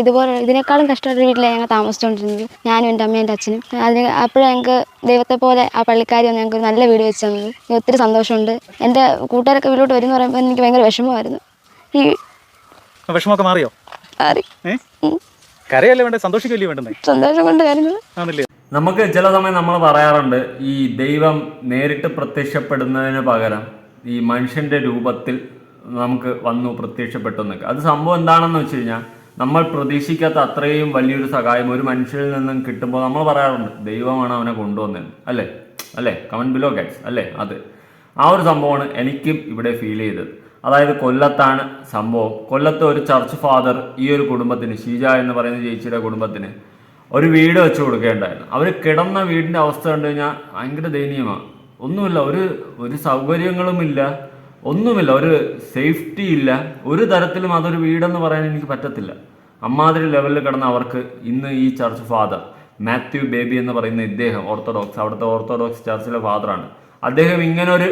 ഇതുപോലെ ഇതിനേക്കാളും കഷ്ടപ്പെട്ട വീട്ടിലാണ് ഞങ്ങൾ താമസിച്ചുകൊണ്ടിരുന്നത്. ഞാനും എന്റെ അമ്മയും എന്റെ അച്ഛനും. അതിന് അപ്പോഴും ഞങ്ങൾക്ക് ദൈവത്തെ പോലെ ആ പള്ളിക്കാരി വന്ന് ഞങ്ങൾക്ക് ഒരു നല്ല വീട് വെച്ച് തന്നത്. ഒത്തിരി സന്തോഷമുണ്ട്. എന്റെ കൂട്ടുകാരൊക്കെ വീട്ടിലോട്ട് വരുമെന്ന് എന്ന് പറയുമ്പോൾ എനിക്ക് ഭയങ്കര വിഷമമായിരുന്നു. ഈ വിഷമമൊക്കെ മാറിയോ? മാറി. കരയല്ലേ വേണ്ടേ? സന്തോഷിക്കല്ലേ വേണ്ടേ സന്തോഷം കൊണ്ട് നമുക്ക് ചില സമയം നമ്മൾ പറയാറുണ്ട് ഈ ദൈവം നേരിട്ട് പ്രത്യക്ഷപ്പെടുന്നതിന് പകരം ഈ മനുഷ്യന്റെ രൂപത്തിൽ നമുക്ക് വന്നു പ്രത്യക്ഷപ്പെട്ടു എന്നൊക്കെ. അത് സംഭവം എന്താണെന്ന് വെച്ച് കഴിഞ്ഞാൽ നമ്മൾ പ്രതീക്ഷിക്കാത്ത അത്രയും വലിയൊരു സഹായം ഒരു മനുഷ്യരിൽ നിന്നും കിട്ടുമ്പോൾ നമ്മൾ പറയാറുണ്ട് ദൈവമാണ് അവനെ കൊണ്ടുവന്നത്. അല്ലേ? അല്ലേ? കമന്റ് ബിലോ ഗൈഡ്സ് അല്ലേ? അത്. ആ ഒരു സംഭവമാണ് എനിക്കും ഇവിടെ ഫീൽ ചെയ്തത്. അതായത് കൊല്ലത്താണ് സംഭവം. കൊല്ലത്തെ ഒരു ചർച്ച് ഫാദർ ഈ ഒരു കുടുംബത്തിന് ഷീജ എന്ന് പറയുന്ന ചേച്ചിയുടെ കുടുംബത്തിന് ഒരു വീട് വെച്ച് കൊടുക്കേണ്ടായിരുന്നു അവർ കിടന്ന വീടിന്റെ അവസ്ഥ കണ്ടു കഴിഞ്ഞാൽ ഭയങ്കര ദയനീയമാണ്. ഒന്നുമില്ല ഒരു ഒരു സൗകര്യങ്ങളുമില്ല. ഒന്നുമില്ല ഒരു സേഫ്റ്റി ഇല്ല. ഒരു തരത്തിലും അതൊരു വീടെന്ന് പറയാൻ എനിക്ക് പറ്റത്തില്ല. അമ്മാതിരി ലെവലിൽ കിടന്ന അവർക്ക് ഇന്ന് ഈ ചർച്ച് ഫാദർ മാത്യു ബേബി എന്ന് പറയുന്ന ഇദ്ദേഹം ഓർത്തഡോക്സ് അവിടുത്തെ ഓർത്തഡോക്സ് ചർച്ചിലെ ഫാദറാണ് അദ്ദേഹം ഇങ്ങനെ ഒരു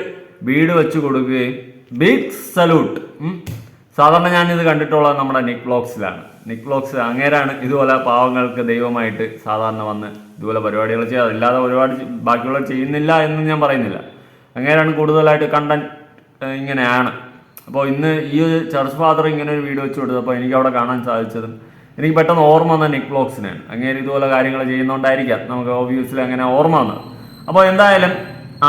വീട് വെച്ച് കൊടുക്കുകയും ബിഗ് സല്യൂട്ട് സാധാരണ ഞാൻ ഇത് കണ്ടിട്ടുള്ളത് നമ്മുടെ നിക് ബ്ലോക്സിലാണ് നിക് ബ്ലോക്സ് അങ്ങേരാണ് ഇതുപോലെ പാവങ്ങൾക്ക് ദൈവമായിട്ട് സാധാരണ വന്ന് ഇതുപോലെ പരിപാടികൾ ചെയ്യാറില്ലാതെ ഒരുപാട് ബാക്കിയുള്ളവർ ചെയ്യുന്നില്ല എന്ന് ഞാൻ പറയുന്നില്ല. അങ്ങേരാണ് കൂടുതലായിട്ട് കണ്ടന്റ് ഇങ്ങനെയാണ്. അപ്പോൾ ഇന്ന് ഈ ചർച്ച് ഫാദർ ഇങ്ങനെ ഒരു വീഡിയോ വെച്ച് കൊടുത്തപ്പോൾ എനിക്ക് അവിടെ കാണാൻ സാധിച്ചതും എനിക്ക് പെട്ടെന്ന് ഓർമ്മ വന്ന നിക് ബ്ലോക്സിനാണ് അങ്ങനെ ഇതുപോലെ കാര്യങ്ങൾ ചെയ്യുന്നതുകൊണ്ടായിരിക്കാം നമുക്ക് ഓബിയസ്ലി അങ്ങനെ ഓർമ്മ വന്നത്. അപ്പോൾ എന്തായാലും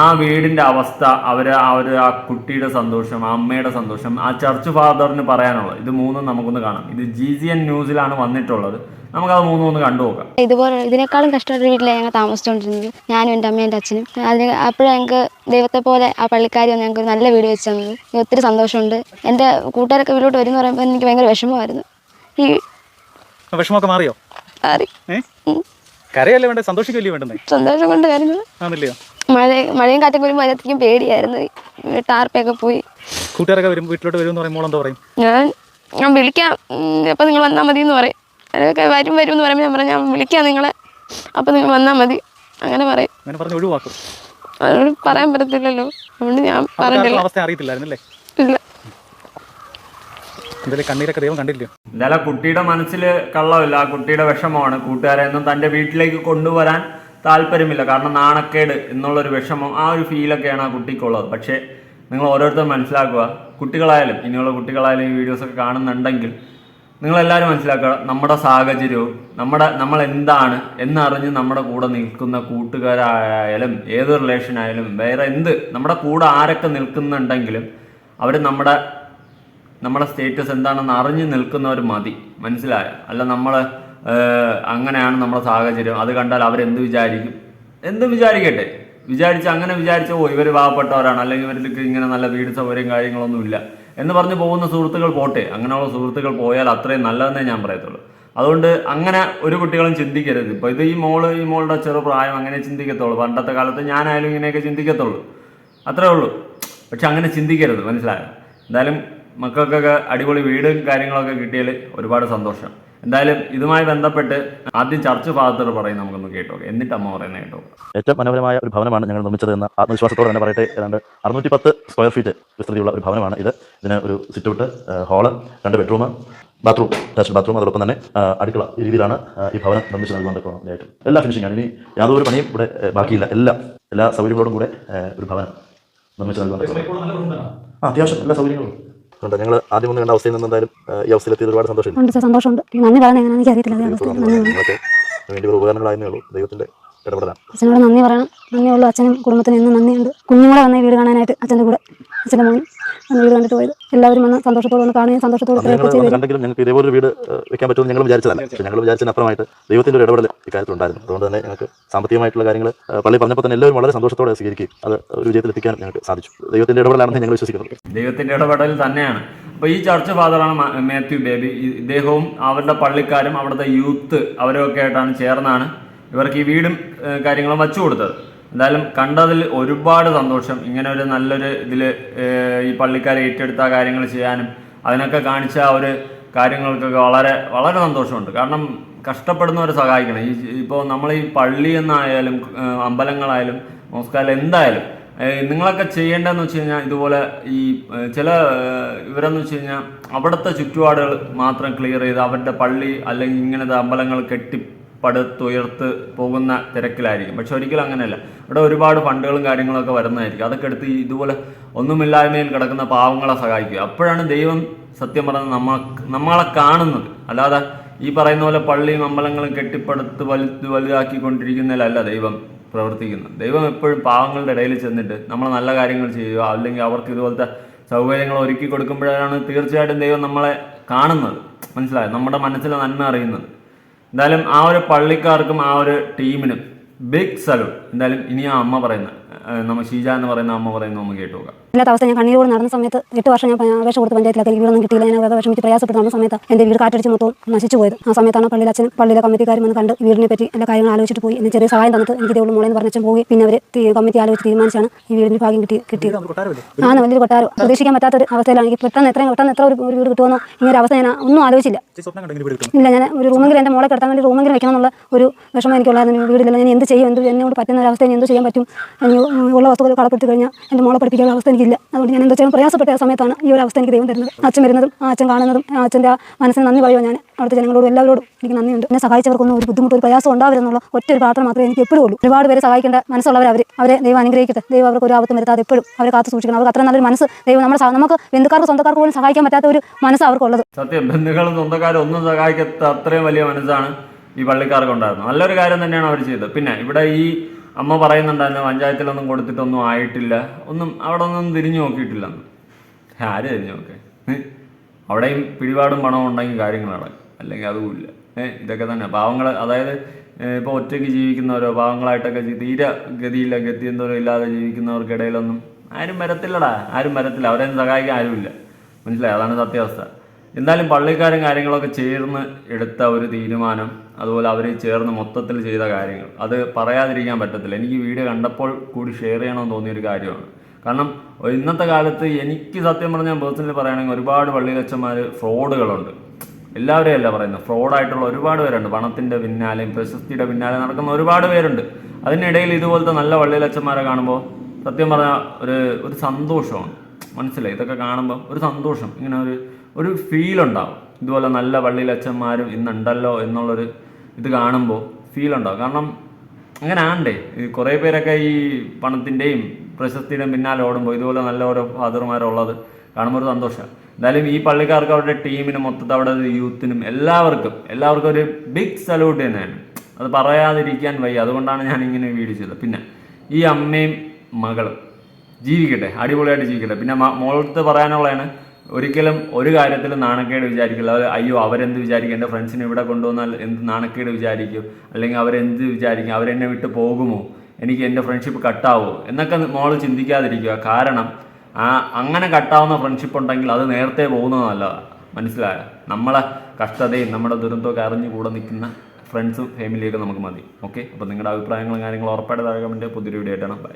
ആ വീടിന്റെ അവസ്ഥ അവർ ആ ഒരു ആ കുട്ടിയുടെ സന്തോഷം ആ അമ്മയുടെ സന്തോഷം ആ ചർച്ച് ഫാദറിന് പറയാനുള്ളത്. ഇത് മൂന്നും നമുക്കൊന്ന് കാണാം. ഇത് ജി സി എൻ ന്യൂസിലാണ് വന്നിട്ടുള്ളത്. നമുക്കത് മൂന്ന് മൂന്ന് കണ്ടു നോക്കാം. ഇതുപോലെ ഇതിനേക്കാളും കഷ്ടപ്പെട്ട വീട്ടിലാണ് ഞങ്ങൾ താമസിച്ചുകൊണ്ടിരുന്നത് ഞാനും എന്റെ അമ്മയും എന്റെ അച്ഛനും. അതിന് അപ്പോഴും ഞങ്ങൾക്ക് ദൈവത്തെ പോലെ ആ പള്ളിക്കാരി വന്ന് ഞങ്ങൾക്ക് ഒരു നല്ല വീട് വെച്ച് തന്നത്. ഒത്തിരി സന്തോഷമുണ്ട്. എന്റെ കൂട്ടുകാരൊക്കെ വീട്ടിലോട്ട് വരും എന്ന് പറയുമ്പോൾ എനിക്ക് ഭയങ്കര വിഷമമായിരുന്നു. ഈ വിഷമമൊക്കെ മാറിയോ? മാറി. കരയല്ലേ വേണ്ടത് സന്തോഷിക്കല്ലേ വേണ്ടേ സന്തോഷം കൊണ്ട് കരുതുന്നത് ആണല്ലയോ മഴ മഴയും കാറ്റൊക്കെ വരുമ്പോൾ അതിനകത്തേക്കും പേടിയായിരുന്നു. ടാർപ്പൊക്കെ പോയി. കൂട്ടുകാരൊക്കെ വരും വീട്ടിലോട്ട് വരും എന്ന് പറയുമ്പോൾ എന്താ പറയും? ഞാൻ ഞാൻ വിളിക്കാം. അപ്പം നിങ്ങൾ വന്നാൽ മതി എന്ന് പറയും. അവരൊക്കെ വരും വരും എന്ന് പറയുമ്പോൾ ഞാൻ പറഞ്ഞു ഞാൻ വിളിക്കാം നിങ്ങളെ. അപ്പം നിങ്ങൾ വന്നാൽ മതി. അങ്ങനെ പറയും. അങ്ങനെ പറഞ്ഞ് ഒഴിവാക്കും. അവരോട് പറയാൻ പറ്റത്തില്ലല്ലോ. അതുകൊണ്ട് ഞാൻ പറഞ്ഞില്ല അവർക്കാർക്കും അവസ്ഥ അറിയത്തില്ലായിരുന്നല്ലേ ഇല്ല. എന്തായാലും കണ്ണീരൊക്കെ ദൈവം എന്തായാലും കുട്ടിയുടെ മനസ്സിൽ കള്ളമില്ല. ആ കുട്ടിയുടെ വിഷമമാണ്. കൂട്ടുകാരെ ഒന്നും തന്റെ വീട്ടിലേക്ക് കൊണ്ടുവരാൻ താല്പര്യമില്ല. കാരണം നാണക്കേട് എന്നുള്ളൊരു വിഷമം ആ ഒരു ഫീലൊക്കെയാണ് ആ കുട്ടിക്കുള്ളത്. പക്ഷേ നിങ്ങൾ ഓരോരുത്തരും മനസ്സിലാക്കുക. കുട്ടികളായാലും ഇനിയുള്ള കുട്ടികളായാലും ഈ വീഡിയോസൊക്കെ കാണുന്നുണ്ടെങ്കിൽ നിങ്ങളെല്ലാവരും മനസ്സിലാക്കുക നമ്മുടെ സാഹചര്യവും നമ്മുടെ നമ്മൾ എന്താണ് എന്നറിഞ്ഞ് നമ്മുടെ കൂടെ നിൽക്കുന്ന കൂട്ടുകാരായാലും ഏത് റിലേഷൻ ആയാലും വേറെ എന്ത് നമ്മുടെ കൂടെ ആരൊക്കെ നിൽക്കുന്നുണ്ടെങ്കിലും അവർ നമ്മുടെ നമ്മുടെ സ്റ്റേറ്റസ് എന്താണെന്ന് അറിഞ്ഞ് നിൽക്കുന്നവർ മതി മനസ്സിലായ? അല്ല നമ്മൾ അങ്ങനെയാണ് നമ്മുടെ സാഹചര്യം അത് കണ്ടാൽ അവരെന്ത് വിചാരിക്കും? എന്ത് വിചാരിക്കട്ടെ? വിചാരിച്ച് അങ്ങനെ വിചാരിച്ചോ ഓ ഇവർ പാവപ്പെട്ടവരാണ് അല്ലെങ്കിൽ ഇവർക്ക് ഇങ്ങനെ നല്ല വീട് സൗകര്യം കാര്യങ്ങളൊന്നും ഇല്ല എന്ന് പറഞ്ഞു പോകുന്ന സുഹൃത്തുക്കൾ പോട്ടെ. അങ്ങനെയുള്ള സുഹൃത്തുക്കൾ പോയാൽ അത്രയും നല്ലതെന്നേ ഞാൻ പറയത്തുള്ളൂ. അതുകൊണ്ട് അങ്ങനെ ഒരു കുട്ടികളും ചിന്തിക്കരുത്. ഇപ്പോൾ ഇത് ഈ മോൾ ഈ മോളുടെ ചെറുപ്രായം അങ്ങനെ ചിന്തിക്കത്തുള്ളൂ. പണ്ടത്തെ കാലത്ത് ഞാനായാലും ഇങ്ങനെയൊക്കെ ചിന്തിക്കത്തുള്ളൂ. അത്രേ ഉള്ളൂ. പക്ഷെ അങ്ങനെ ചിന്തിക്കരുത്. മനസ്സിലായോ? എന്തായാലും മക്കൾക്കൊക്കെ അടിപൊളി വീടും കാര്യങ്ങളൊക്കെ കിട്ടിയാൽ ഒരുപാട് സന്തോഷം. എന്തായാലും ഇതുമായി ബന്ധപ്പെട്ട് ആദ്യം ചർച്ച ഭാഗത്തോട് പറയും നമുക്കൊന്ന് കേട്ടോ. എന്നിട്ട് അമ്മ പറയുന്നത് കേട്ടോ. ഏറ്റവും മനോഹരമായ ഒരു ഭവനമാണ് ഞങ്ങൾ നിർമ്മിച്ചത് എന്ന ആത്മവിശ്വാസത്തോടെ തന്നെ പറയട്ടെ ഏതാണ്ട് അറുന്നൂറ്റി പത്ത് സ്ക്വയർ ഫീറ്റ് വിസ്തൃതിയുള്ള ഒരു ഭവനമാണ് ഇത്. ഇതിന് ഒരു സിറ്റൗട്ട് ഹാൾ രണ്ട് ബെഡ്റൂം ബാത്റൂം അറ്റാച്ച്ഡ് ബാത്റൂം അതോടൊപ്പം തന്നെ അടുക്കള ഈ രീതിയിലാണ് ഈ ഭവനം നിർമ്മിച്ച് നൽകുന്നത് ഏറ്റവും എല്ലാ ഫിനിഷിംഗ് ആണ്. ഇനി യാതൊരു പണിയും ഇവിടെ ബാക്കിയില്ല. എല്ലാം എല്ലാ സൗകര്യങ്ങളോടും കൂടെ ഒരു ഭവനം നിർമ്മിച്ച് നൽകുന്നുണ്ട് ആ അത്യാവശ്യം എല്ലാ സൗകര്യങ്ങളും ഉണ്ട് ഞങ്ങൾ ആദ്യം ഒന്ന് കണ്ട അവസ്ഥയിൽ നിന്ന് എന്തായാലും ഈ അവസ്ഥയിലെത്തിയത് ഒരുപാട് സന്തോഷമുണ്ട്. സന്തോഷമുണ്ട്. നന്ദി പറയാൻ എങ്ങനെയാണെന്ന് എനിക്ക് അറിയത്തില്ല അതേ അവസ്ഥ നന്ദി പറയണം. നിങ്ങൾക്ക് വേണ്ടി ഒരു ഉപകരണങ്ങളായിരുന്നേ ഉള്ളൂ. ദൈവത്തിന്റെ ഇടപെടലാണ്. അച്ഛനോട് നന്ദി പറയണം. നന്ദിയുള്ളൂ അച്ഛനും കുടുംബത്തിനും എന്നും നന്ദിയുണ്ട്. കുഞ്ഞുങ്ങളെ വന്ന വീട് കാണാനായിട്ട് അച്ഛന്റെ കൂടെ അച്ഛന്റെ വന്ന് വീട് കണ്ടിട്ട് പോയത്. എല്ലാവരും വന്ന് സന്തോഷത്തോടെ വന്ന് കാണുകയും സന്തോഷത്തോടെ കണ്ടെങ്കിലും ഞങ്ങൾക്ക് ഇതേപോലെ വീട് വെക്കാൻ പറ്റുമെന്ന് ഞങ്ങൾ വിചാരിച്ചതല്ല. പക്ഷേ ഞങ്ങൾ വിചാരിച്ചതിനപ്പുറമായിട്ട് ദൈവത്തിന്റെ ഒരു ഇടപെടൽ ഇക്കാര്യത്തിലുണ്ടായിരുന്നു. അതുകൊണ്ട് തന്നെ ഞങ്ങൾക്ക് സാമ്പത്തികമായിട്ടുള്ള കാര്യങ്ങൾ പള്ളി പറഞ്ഞപ്പോൾ തന്നെ എല്ലാവരും വളരെ സന്തോഷത്തോടെ സ്വീകരിക്കുകയും അത് ഒരു വിജയത്തിൽ എത്തിക്കാൻ ഞങ്ങൾക്ക് സാധിച്ചു. ദൈവത്തിന്റെ ഇടപെടലാണെന്ന് ഞങ്ങൾ വിശ്വസിക്കുന്നത് ദൈവത്തിന്റെ ഇടപെടൽ തന്നെയാണ്. അപ്പൊ ഈ ചർച്ച് ഫാദറാണ് മാത്യു ബേബി. ഇദ്ദേഹവും അവരുടെ പള്ളിക്കാരും അവിടുത്തെ യൂത്ത് അവരൊക്കെ ആയിട്ടാണ് ചേർന്നാണ് ഇവർക്ക് ഈ വീടും കാര്യങ്ങളും വച്ചു കൊടുത്തത്. എന്തായാലും കണ്ടതിൽ ഒരുപാട് സന്തോഷം. ഇങ്ങനെ ഒരു നല്ലൊരു ഇതിൽ ഈ പള്ളിക്കാരെ ഏറ്റെടുത്ത കാര്യങ്ങൾ ചെയ്യാനും അതിനൊക്കെ കാണിച്ച ആ ഒരു കാര്യങ്ങൾക്കൊക്കെ വളരെ വളരെ സന്തോഷമുണ്ട്. കാരണം കഷ്ടപ്പെടുന്നവരെ സഹായിക്കണം. ഈ ഇപ്പോൾ നമ്മൾ ഈ പള്ളി എന്നായാലും അമ്പലങ്ങളായാലും മോസ്കായാലും എന്തായാലും നിങ്ങളൊക്കെ ചെയ്യേണ്ടതെന്ന് വെച്ച് കഴിഞ്ഞാൽ ഇതുപോലെ ഈ ചില ഇവരെന്ന് വെച്ച് കഴിഞ്ഞാൽ അവിടുത്തെ ചുറ്റുപാടുകൾ മാത്രം ക്ലിയർ ചെയ്ത് അവരുടെ പള്ളി അല്ലെങ്കിൽ ഇങ്ങനത്തെ അമ്പലങ്ങൾ കെട്ടിപ്പടുത്തുയർത്ത് പോകുന്ന തിരക്കിലായിരിക്കും. പക്ഷെ ഒരിക്കലും അങ്ങനെയല്ല. ഇവിടെ ഒരുപാട് ഫണ്ടുകളും കാര്യങ്ങളൊക്കെ വരുന്നതായിരിക്കും. അതൊക്കെ എടുത്ത് ഇതുപോലെ ഒന്നുമില്ലായ്മയിൽ കിടക്കുന്ന പാവങ്ങളെ സഹായിക്കുക അപ്പോഴാണ് ദൈവം സത്യം പറഞ്ഞ നമ്മ നമ്മളെ കാണുന്നത്. അല്ലാതെ ഈ പറയുന്ന പോലെ പള്ളിയും അമ്പലങ്ങളും കെട്ടിപ്പടുത്ത് വലുത് വലുതാക്കിക്കൊണ്ടിരിക്കുന്നതിലല്ല ദൈവം പ്രവർത്തിക്കുന്നത്. ദൈവം എപ്പോഴും പാവങ്ങളുടെ ഇടയിൽ ചെന്നിട്ട് നമ്മൾ നല്ല കാര്യങ്ങൾ ചെയ്യുക അല്ലെങ്കിൽ അവർക്ക് ഇതുപോലത്തെ സൗകര്യങ്ങൾ ഒരുക്കി കൊടുക്കുമ്പോഴാണ് തീർച്ചയായിട്ടും ദൈവം നമ്മളെ കാണുന്നത്. മനസ്സിലായത് നമ്മുടെ മനസ്സിലെ നന്മ അറിയുന്നത്. എന്തായാലും ആ ഒരു പള്ളിക്കാർക്കും ആ ഒരു ടീമിനും ബിഗ് സല്യൂട്ട് എന്തായാലും ഇനി ആ അമ്മ പറയുന്ന നമ്മൾ നമ്മ ഷീജ എന്ന് പറയുന്ന അമ്മ പറയുന്ന നമുക്ക് കേട്ടു നോക്കാം. ഇല്ലാത്ത അവസ്ഥ ഞാൻ കണ്ണീരോട് നടന്ന സമയത്ത് എട്ട് വർഷം ഞാൻ അപേക്ഷ കൊടുത്ത് പഞ്ചായത്തിലൊക്കെ എനിക്ക് വീടൊന്നും കിട്ടിയില്ല. ഞാൻ വേറെ വിഷമിച്ച് പ്രയാസപ്പെട്ട് നടന്ന സമയത്ത് എന്റെ വീട് കാറ്റടിച്ച് മൊത്തം നശിച്ചു പോയത്. ആ സമയത്താണ് പള്ളിയിൽ അച്ഛൻ പള്ളിയിലെ കമ്മിറ്റിക്കാരും വന്ന് കണ്ട് വീടിനെ പറ്റി എല്ലാ കാര്യങ്ങൾ ആലോചിച്ചിട്ട് പോയി. എന്നെ ചെറിയ സഹായം തന്നിട്ട് എനിക്ക് ഇതേ മോളെന്ന് പറഞ്ഞു പോയി. പിന്നെ അവർ കമ്മിറ്റി ആലോചിച്ച് തീരുമാനിച്ചാണ് ഈ വീടിന് ഭാഗ്യം കിട്ടി കിട്ടിയത്. ആ വലിയൊരു കൊട്ടാരം. പ്രതീക്ഷിക്കാൻ പറ്റാത്ത ഒരു അവസ്ഥയിലാണ്. എനിക്ക് പെട്ടെന്ന് എത്രയും പെട്ടെന്ന് എത്ര ഒരു വീട് കിട്ടുമെന്നോ ഇങ്ങനെ ഒരു അവസ്ഥ ഞാൻ ഒന്നും ആലോചിച്ചില്ല. ഇല്ല ഞാൻ ഒരു റൂമെങ്കിലും എന്റെ മോളെ കിടത്താൻ വേണ്ടി റൂമെങ്കിലും വെക്കണമെന്നുള്ള ഒരു വിഷമം എനിക്കുള്ളായിരുന്നു വീടില്ല ഞാൻ എന്ത് ചെയ്യും? എന്ത് എന്നോട് പറ്റുന്ന ഒരു അവസ്ഥ എന്ത് ചെയ്യാൻ പറ്റും? ഇനി ഉള്ള വസ്തുക്കൾ കളപ്പെടുത്തി കഴിഞ്ഞാൽ എന്റെ മോളെ പഠിപ്പിക്കാനുള്ള അവസ്ഥ എനിക്കില്ല. അതുകൊണ്ട് ഞാൻ എന്താ ചെയ്യാൻ പ്രയാസപ്പെട്ട ആ സമയത്താണ് ഈ ഒരു അവസ്ഥ എനിക്ക് ദൈവം തരുന്നത്. അച്ഛൻ വരുന്നതും ആ അച്ഛൻ കാണുന്നതും ആ അച്ഛന്റെ മനസ്സിന് നന്ദി പറയുക ഞാൻ. അവിടുത്തെ ജനങ്ങളോടും എല്ലാവരോടും എനിക്ക് നന്ദിയുണ്ട്. എന്നെ സഹായിച്ചവർക്കൊന്നും ഒരു ബുദ്ധിമുട്ട് ഒരു പ്രയാസം ഉണ്ടാവരുന്നുള്ള ഒറ്റ ഒരു പ്രാർത്ഥന മാത്രമേ എനിക്ക് എപ്പോഴും ഉള്ളൂ. ഒരുപാട് പേരെ സഹായിക്കേണ്ട മനസ്സുള്ളവർ അവർ അവരെ ദൈവം അനുഗ്രഹിക്കട്ടെ. ദൈവം അവർക്ക് ഒരു ആപത്തും വരുത്താതെ എപ്പോഴും അവരെ കാത്തു സൂക്ഷിക്കണം. അവർക്ക് അത്ര നല്ലൊരു മനസ്സ് ദൈവം നമ്മുടെ നമുക്ക് ബന്ധുക്കാർക്ക് സ്വന്തക്കാർക്ക് പോലും സഹായിക്കാൻ പറ്റാത്ത ഒരു മനസ്സ് അവർക്കുള്ളത്. സത്യം ബന്ധുക്കളും സ്വന്തക്കാരും ഒന്നും സഹായിക്കാത്ത അത്രയും വലിയ മനസ്സാണ് ഈ പള്ളിക്കാർക്ക് ഉണ്ടായിരുന്നത്. നല്ലൊരു കാര്യം തന്നെയാണ് അവർ ചെയ്തത്. പിന്നെ ഇവിടെ ഈ അമ്മ പറയുന്നുണ്ടായിരുന്നു പഞ്ചായത്തിലൊന്നും കൊടുത്തിട്ടൊന്നും ആയിട്ടില്ല. ഒന്നും അവിടെ ഒന്നും തിരിഞ്ഞു നോക്കിയിട്ടില്ല. ആര് തിരിഞ്ഞു നോക്കേ? അവിടെയും പിടിപാടും പണവും ഉണ്ടെങ്കിൽ കാര്യങ്ങൾ നടക്കും. അല്ലെങ്കിൽ അതുമില്ല ഏഹ് ഇതൊക്കെ തന്നെ. പാവങ്ങൾ അതായത് ഇപ്പോൾ ഒറ്റയ്ക്ക് ജീവിക്കുന്നവരോ പാവങ്ങളായിട്ടൊക്കെ തീരെ ഗതിയില്ല ഗതി എന്തോരോ ഇല്ലാതെ ജീവിക്കുന്നവർക്കിടയിലൊന്നും ആരും വരത്തില്ലടാ. ആരും വരത്തില്ല. അവരെയും സഹായിക്കാൻ ആരുമില്ല മനസ്സിലായി? അതാണ് സത്യാവസ്ഥ. എന്തായാലും പള്ളിക്കാരും കാര്യങ്ങളൊക്കെ ചേർന്ന് എടുത്ത ഒരു തീരുമാനം അതുപോലെ അവർ ചേർന്ന് മൊത്തത്തിൽ ചെയ്ത കാര്യങ്ങൾ. അത് പറയാതിരിക്കാൻ പറ്റത്തില്ല. എനിക്ക് വീഡിയോ കണ്ടപ്പോൾ കൂടി ഷെയർ ചെയ്യണമെന്ന് തോന്നിയൊരു കാര്യമാണ്. കാരണം ഇന്നത്തെ കാലത്ത് എനിക്ക് സത്യം പറഞ്ഞാൽ പേഴ്സണലി പറയുകയാണെങ്കിൽ ഒരുപാട് പള്ളികച്ചന്മാർ ഫ്രോഡുകളുണ്ട്. എല്ലാവരെയും അല്ല പറയുന്നത്. ഫ്രോഡായിട്ടുള്ള ഒരുപാട് പേരുണ്ട്. പണത്തിന്റെ പിന്നാലെയും പ്രശസ്തിയുടെ പിന്നാലെ നടക്കുന്ന ഒരുപാട് പേരുണ്ട്. അതിനിടയിൽ ഇതുപോലത്തെ നല്ല പള്ളിയിലച്ചന്മാരെ കാണുമ്പോൾ സത്യം പറഞ്ഞാൽ ഒരു ഒരു സന്തോഷമാണ്. മനസ്സിലായി? ഇതൊക്കെ കാണുമ്പോൾ ഒരു സന്തോഷം. ഇങ്ങനെ ഒരു ഒരു ഫീൽ ഉണ്ടാവും. ഇതുപോലെ നല്ല പള്ളിയിലച്ചന്മാരും ഇന്നുണ്ടല്ലോ എന്നുള്ളൊരു ഇത് കാണുമ്പോൾ ഫീൽ ഉണ്ടോ കാരണം അങ്ങനെ ആണ്ടേ കുറേ പേരൊക്കെ ഈ പണത്തിന്റെയും പ്രശസ്തിയുടെയും പിന്നാലെ ഓടുമ്പോൾ ഇതുപോലെ നല്ല ഓരോ ഫാദർമാരുള്ളത് കാണുമ്പോൾ ഒരു സന്തോഷമാണ് എന്തായാലും ഈ പള്ളിക്കാർക്ക് അവരുടെ ടീമിനും മൊത്തത്തിൽ അവിടെ യൂത്തിനും എല്ലാവർക്കും എല്ലാവർക്കും ഒരു ബിഗ് സല്യൂട്ട് തന്നെയാണ്. അത് പറയാതിരിക്കാൻ വയ്യ. അതുകൊണ്ടാണ് ഞാൻ ഇങ്ങനെ വീഡിയോ ചെയ്തത്. പിന്നെ ഈ അമ്മയും മകളും ജീവിക്കട്ടെ. അടിപൊളിയായിട്ട് ജീവിക്കട്ടെ. പിന്നെ മോളത്ത് പറയാനുള്ളതാണ് ഒരിക്കലും ഒരു കാര്യത്തിൽ നാണക്കേട് വിചാരിക്കില്ല. അയ്യോ അവരെന്ത് വിചാരിക്കും? എന്റെ ഫ്രണ്ട്സിനെ ഇവിടെ കൊണ്ടുവന്നാൽ എന്ത് നാണക്കേട് വിചാരിക്കും? അല്ലെങ്കിൽ അവരെന്ത് വിചാരിക്കും? അവരെന്നെ വിട്ട് പോകുമോ? എനിക്ക് എന്റെ ഫ്രണ്ട്ഷിപ്പ് കട്ടാവോ? എന്നൊക്കെ മോൾ ചിന്തിക്കാതിരിക്കുക. കാരണം ആ അങ്ങനെ കട്ടാവുന്ന ഫ്രണ്ട്ഷിപ്പ് ഉണ്ടെങ്കിൽ അത് നേരത്തെ പോകുന്നതല്ല മനസ്സിലായോ? നമ്മളെ കഷ്ടതയും നമ്മുടെ ദുരന്തമൊക്കെ അറിഞ്ഞു കൂടെ നിൽക്കുന്ന ഫ്രണ്ട്സും ഫാമിലിയൊക്കെ നമുക്ക് മതി. ഓക്കെ? അപ്പോൾ നിങ്ങളുടെ അഭിപ്രായങ്ങളും കാര്യങ്ങളും ഉറപ്പായിട്ട് താഴെ കമന്റ് പുതിയൊരു വീഡിയോ ആയിട്ടാണ് ബൈ